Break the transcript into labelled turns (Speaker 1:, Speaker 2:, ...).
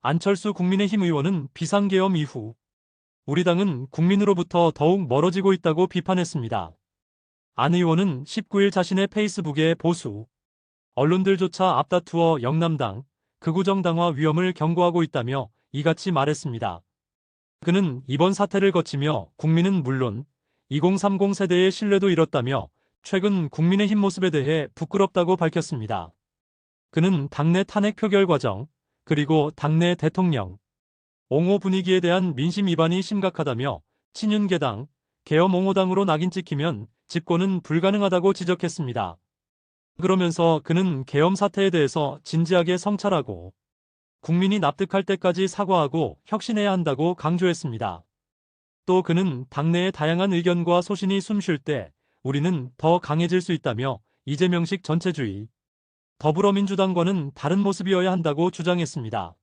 Speaker 1: 안철수 국민의힘 의원은 비상계엄 이후 우리 당은 국민으로부터 더욱 멀어지고 있다고 비판했습니다. 안 의원은 19일 자신의 페이스북에 보수 언론들조차 앞다투어 영남당 극우정 당화 위험을 경고하고 있다며 이같이 말했습니다. 그는 이번 사태를 거치며 국민은 물론 2030 세대의 신뢰도 잃었다며 최근 국민의힘 모습에 대해 부끄럽다고 밝혔습니다. 그는 당내 탄핵 표결 과정, 그리고 당내 대통령, 옹호 분위기에 대한 민심 위반이 심각하다며 친윤계당, 계엄 옹호당으로 낙인 찍히면 집권은 불가능하다고 지적했습니다. 그러면서 그는 계엄 사태에 대해서 진지하게 성찰하고 국민이 납득할 때까지 사과하고 혁신해야 한다고 강조했습니다. 또 그는 당내의 다양한 의견과 소신이 숨 쉴 때 우리는 더 강해질 수 있다며 이재명식 전체주의, 더불어민주당과는 다른 모습이어야 한다고 주장했습니다.